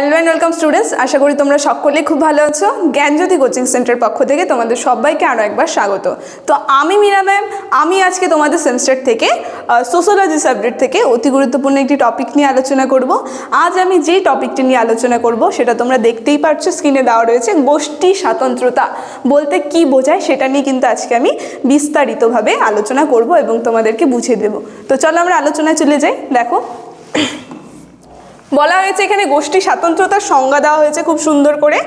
Hello and welcome students আশা করি তোমরা সকলেই খুব ভালো আছো। জ্ঞানজ্যোতি কোচিং সেন্টার পক্ষ থেকে তোমাদের সবাইকে আরও একবার স্বাগত। তো আমি মীরা ম্যাম আমি আজকে তোমাদের সেমিস্টার থেকে সোশ্যোলজি সাবজেক্ট থেকে অতি গুরুত্বপূর্ণ একটি টপিক নিয়ে আলোচনা করব। আজ আমি যেই টপিকটি নিয়ে আলোচনা করব, সেটা তোমরা দেখতেই পারছ স্ক্রিনে দেওয়া রয়েছে, গোষ্ঠী স্বাতন্ত্রতা। বলতে কি বোঝায় সেটা নিয়ে কিন্তু আজকে আমি বিস্তারিতভাবে আলোচনা করব এবং তোমাদেরকে বুঝিয়ে দেব। তো চলো আমরা আলোচনায় চলে যাই। দেখো বলা হয়েছে এখানে গোষ্ঠী স্বাতন্ত্রতার সংজ্ঞা দেওয়া হয়েছে খুব সুন্দর করে।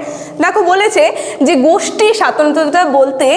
দেখো বলেছে যে গোষ্ঠী স্বাতন্ত্রতা বলতে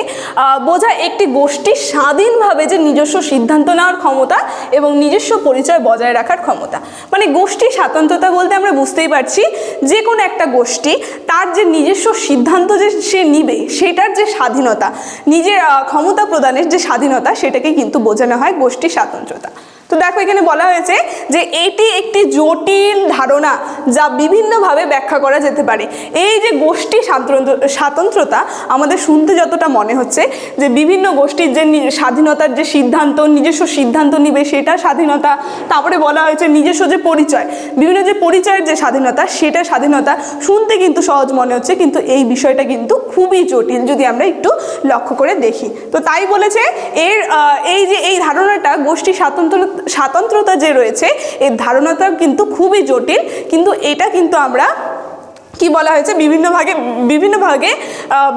বোঝায় একটি গোষ্ঠী স্বাধীনভাবে যে নিজস্ব সিদ্ধান্ত নেওয়ার ক্ষমতা এবং নিজস্ব পরিচয় বজায় রাখার ক্ষমতা। মানে গোষ্ঠী স্বাতন্ত্রতা বলতে আমরা বুঝতেই পারছি যে কোনো একটা গোষ্ঠী তার যে নিজস্ব সিদ্ধান্ত যে সে নিবে, সেটার যে স্বাধীনতা, নিজের ক্ষমতা প্রদানের যে স্বাধীনতা, সেটাকে কিন্তু বোঝানো হয় গোষ্ঠী স্বাতন্ত্রতা। তো দেখো এখানে বলা হয়েছে যে এটি একটি জটিল ধারণা যা বিভিন্নভাবে ব্যাখ্যা করা যেতে পারে। এই যে গোষ্ঠী স্বাতন্ত্র- স্বাতন্ত্রতা, আমাদের শুনতে যতটা মনে হচ্ছে যে বিভিন্ন গোষ্ঠীর যে স্বাধীনতার যে সিদ্ধান্ত, নিজস্ব সিদ্ধান্ত নিবে সেটা স্বাধীনতা, তারপরে বলা হয়েছে নিজস্ব যে পরিচয়, বিভিন্ন যে পরিচয়ের যে স্বাধীনতা, সেটা স্বাধীনতা, শুনতে কিন্তু সহজ মনে হচ্ছে, কিন্তু এই বিষয়টা কিন্তু খুবই জটিল যদি আমরা একটু লক্ষ্য করে দেখি। তো তাই বলেছে, এর এই যে এই ধারণাটা গোষ্ঠী স্বাতন্ত্র, স্বাতন্ত্রতা যে রয়েছে, এর ধারণাটা কিন্তু খুবই জটিল, কিন্তু এটা কিন্তু আমরা কি বলা হয়েছে? বিভিন্ন ভাগে বিভিন্ন ভাগে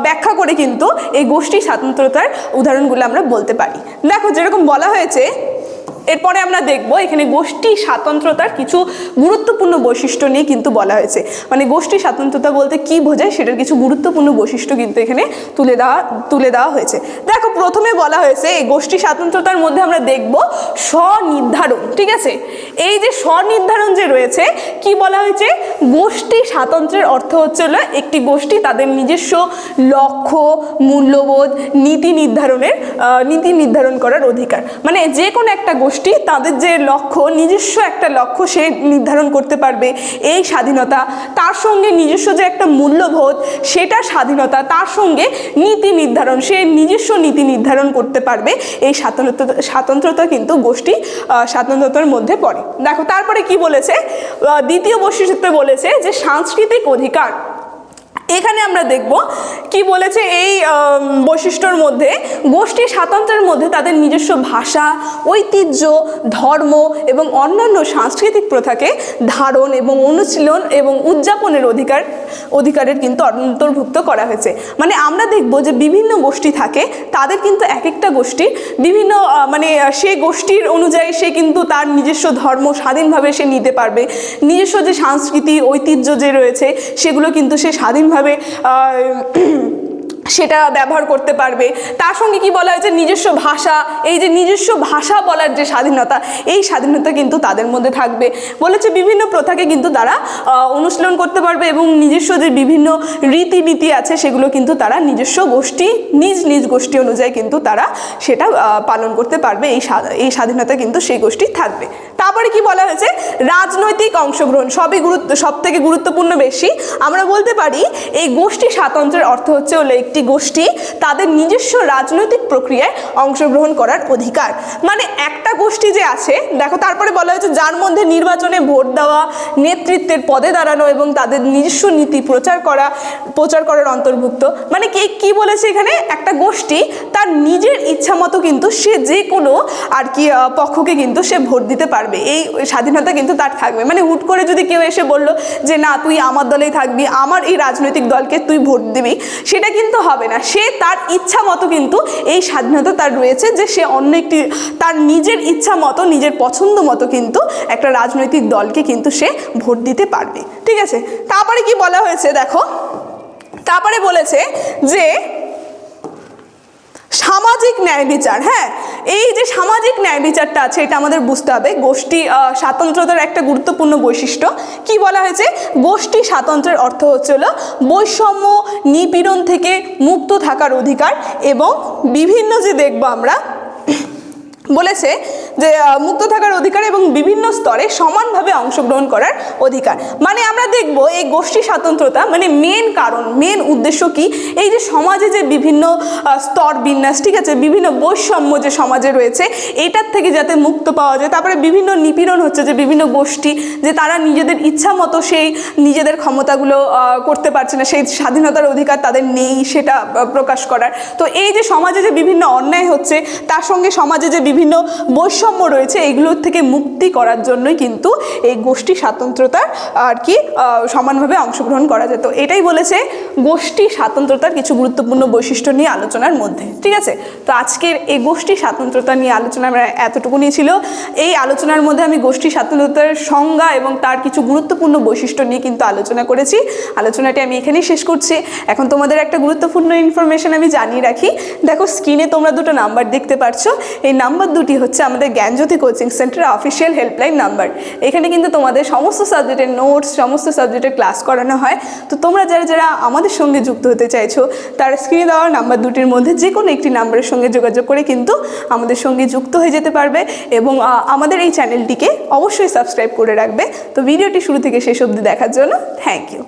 ব্যাখ্যা করে কিন্তু এই গোষ্ঠী স্বাতন্ত্রতার উদাহরণগুলো আমরা বলতে পারি। দেখো, যেরকম বলা হয়েছে এরপরে আমরা দেখব এখানে গোষ্ঠী স্বাতন্ত্রতার কিছু গুরুত্বপূর্ণ বৈশিষ্ট্য নিয়ে কিন্তু বলা হয়েছে। মানে গোষ্ঠী স্বাতন্ত্রতা বলতে কি বোঝায় সেটার কিছু গুরুত্বপূর্ণ বৈশিষ্ট্য কিন্তু এখানে তুলে দেওয়া তুলে দেওয়া হয়েছে। দেখো, প্রথমে বলা হয়েছে এই গোষ্ঠী স্বাতন্ত্রতার মধ্যে আমরা দেখব স্বনির্ধারণ, ঠিক আছে? এই যে স্বনির্ধারণ যে রয়েছে, কি বলা হয়েছে? গোষ্ঠী স্বাতন্ত্র্যের অর্থ হচ্ছে হলো একটি গোষ্ঠী তাদের নিজস্ব লক্ষ্য, মূল্যবোধ, নীতি নির্ধারণের নীতি নির্ধারণ করার অধিকার। মানে যে কোনো একটা গোষ্ঠী তাদের যে লক্ষ্য, নিজস্ব একটা লক্ষ্য সে নির্ধারণ করতে পারবে এই স্বাধীনতা। তার সঙ্গে নিজস্ব যে একটা মূল্যবোধ, সেটা স্বাধীনতা, তার সঙ্গে নীতি নির্ধারণ, সে নিজস্ব নীতি নির্ধারণ করতে পারবে। এই স্বাতন্ত্রতা কিন্তু গোষ্ঠী স্বাতন্ত্রতার মধ্যে পড়ে। দেখো, তারপরে কি বলেছে? দ্বিতীয় বৈশিষ্ট্য বলেছে যে সাংস্কৃতিক অধিকার এখানে আমরা দেখব কি বলেছে এই বৈশিষ্ট্যর মধ্যে। গোষ্ঠী স্বাতন্ত্রের মধ্যে তাদের নিজস্ব ভাষা, ঐতিহ্য, ধর্ম এবং অন্যান্য সাংস্কৃতিক প্রথাকে ধারণ এবং অনুশীলন এবং উদযাপনের অধিকার, অধিকারের কিন্তু অন্তর্ভুক্ত করা হয়েছে। মানে আমরা দেখব যে বিভিন্ন গোষ্ঠী থাকে, তাদের কিন্তু এক একটা গোষ্ঠীর বিভিন্ন মানে সেই গোষ্ঠীর অনুযায়ী সে কিন্তু তার নিজস্ব ধর্ম স্বাধীনভাবে সে নিতে পারবে। নিজস্ব যে সংস্কৃতি ঐতিহ্য যে রয়েছে, সেগুলো কিন্তু সে স্বাধীনভাবে আহ, সেটা ব্যবহার করতে পারবে। তার সঙ্গে কি বলা হয়েছে নিজস্ব ভাষা, এই যে নিজস্ব ভাষা বলার যে স্বাধীনতা, এই স্বাধীনতা কিন্তু তাদের মধ্যে থাকবে। বলেছে বিভিন্ন প্রথাকে কিন্তু তারা অনুশীলন করতে পারবে এবং নিজস্ব যে বিভিন্ন রীতিনীতি আছে সেগুলো কিন্তু তারা নিজস্ব গোষ্ঠী, নিজ নিজ গোষ্ঠী অনুযায়ী কিন্তু তারা সেটা পালন করতে পারবে। এই এই স্বাধীনতা কিন্তু সেই গোষ্ঠী থাকবে। তারপরে কি বলা হয়েছে? রাজনৈতিক অংশগ্রহণ সবই গুরুত্ব সব থেকে গুরুত্বপূর্ণ বেশি। আমরা বলতে পারি, এই গোষ্ঠী স্বাতন্ত্র্যের অর্থ হচ্ছে হলো একটি গোষ্ঠী তাদের নিজস্ব রাজনৈতিক প্রক্রিয়ায় অংশগ্রহণ করার অধিকার। মানে একটা গোষ্ঠী যে আছে, দেখো তারপরে বলা হয়েছে যার মধ্যে নির্বাচনে ভোট দেওয়া, নেতৃত্বের পদে দাঁড়ানো এবং তাদের নিজস্ব নীতি প্রচার করা, প্রচার করার অন্তর্ভুক্ত। মানে কে, কি বলেছে এখানে? একটা গোষ্ঠী তার নিজের ইচ্ছা মতো কিন্তু সে যে কোনো আর কি পক্ষকে কিন্তু সে ভোট দিতে পারবে। এই স্বাধীনতা কিন্তু তার থাকবে। মানে হুট করে যদি কেউ এসে বলল যে, না, তুই আমার দলেই থাকবি, আমার এই রাজনৈতিক দলকে তুই ভোট দিবি, সেটা কিন্তু হবে না। সে তার ইচ্ছা মতো কিন্তু এই স্বাধীনতা তার রয়েছে যে সে অন্য একটি তার নিজের ইচ্ছা মতো, নিজের পছন্দ মতো কিন্তু একটা রাজনৈতিক দলকে কিন্তু সে ভোট দিতে পারবে। ঠিক আছে? তারপরে কি বলা হয়েছে দেখো? তারপরে বলেছে যে সামাজিক ন্যায় বিচার হ্যাঁ? এই যে সামাজিক ন্যায় বিচারটা আছে, এটা আমাদের বুঝতে হবে। গোষ্ঠী স্বাতন্ত্রতার একটা গুরুত্বপূর্ণ বৈশিষ্ট্য। কি বলা হয়েছে? গোষ্ঠী স্বাতন্ত্রের অর্থ হচ্ছে হলো বৈষম্য নিপীড়ন থেকে মুক্ত থাকার অধিকার এবং বিভিন্ন যে দেখব আমরা, বলেছে যে মুক্ত থাকার অধিকার এবং বিভিন্ন স্তরে সমানভাবে অংশগ্রহণ করার অধিকার। মানে আমরা দেখব এই গোষ্ঠী স্বাতন্ত্রতা মানে মেন কারণ মেন উদ্দেশ্য কি? এই যে সমাজে যে বিভিন্ন স্তর বিন্যাস, ঠিক আছে? বিভিন্ন বৈষম্য যে সমাজে রয়েছে, এটার থেকে যাতে মুক্ত পাওয়া যায়, তারপরে বিভিন্ন নিপীড়ন হচ্ছে যে বিভিন্ন গোষ্ঠী, যে তারা নিজেদের ইচ্ছা মতো সেই নিজেদের ক্ষমতাগুলো করতে পারছে না, সেই স্বাধীনতার অধিকার তাদের নেই সেটা প্রকাশ করার। তো এই যে সমাজে যে বিভিন্ন অন্যায় হচ্ছে, তার সঙ্গে সমাজে যে বিভিন্ন বৈষম্য রয়েছে এগুলোর থেকে মুক্তি করার জন্যই কিন্তু এই গোষ্ঠী স্বাতন্ত্রতার আর কি সমানভাবে অংশগ্রহণ করা যেত। এটাই বলেছে গোষ্ঠী স্বাতন্ত্রতার কিছু গুরুত্বপূর্ণ বৈশিষ্ট্য নিয়ে আলোচনার মধ্যে। ঠিক আছে? তো আজকের এই গোষ্ঠী স্বাতন্ত্রতা নিয়ে আলোচনা আমরা এতটুকুনি ছিল। এই আলোচনার মধ্যে আমি গোষ্ঠী স্বাতন্ত্রতার সংজ্ঞা এবং তার কিছু গুরুত্বপূর্ণ বৈশিষ্ট্য নিয়ে কিন্তু আলোচনা করেছি। আলোচনাটি আমি এখানেই শেষ করছি। এখন তোমাদের একটা গুরুত্বপূর্ণ ইনফরমেশন আমি জানিয়ে রাখি। দেখো স্ক্রিনে তোমরা দুটো নাম্বার দেখতে পাচ্ছ এই নাম্বার দুটি হচ্ছে আমাদের Gyanjyoti coaching centre official helpline number এখানে কিন্তু তোমাদের সমস্ত সাবজেক্টের নোটস সমস্ত সাবজেক্টের ক্লাস করানো হয়। তো তোমরা যারা যারা আমাদের সঙ্গে যুক্ত হতে চাইছো, তারা স্ক্রিনে দেওয়া নাম্বার দুটির মধ্যে যে কোনো একটি নাম্বারের সঙ্গে যোগাযোগ করে কিন্তু আমাদের সঙ্গে যুক্ত হয়ে যেতে পারবে এবং আমাদের এই চ্যানেলটিকে অবশ্যই সাবস্ক্রাইব করে রাখবে। তো ভিডিওটি শুরু থেকে শেষ অবধি দেখার জন্য থ্যাংক ইউ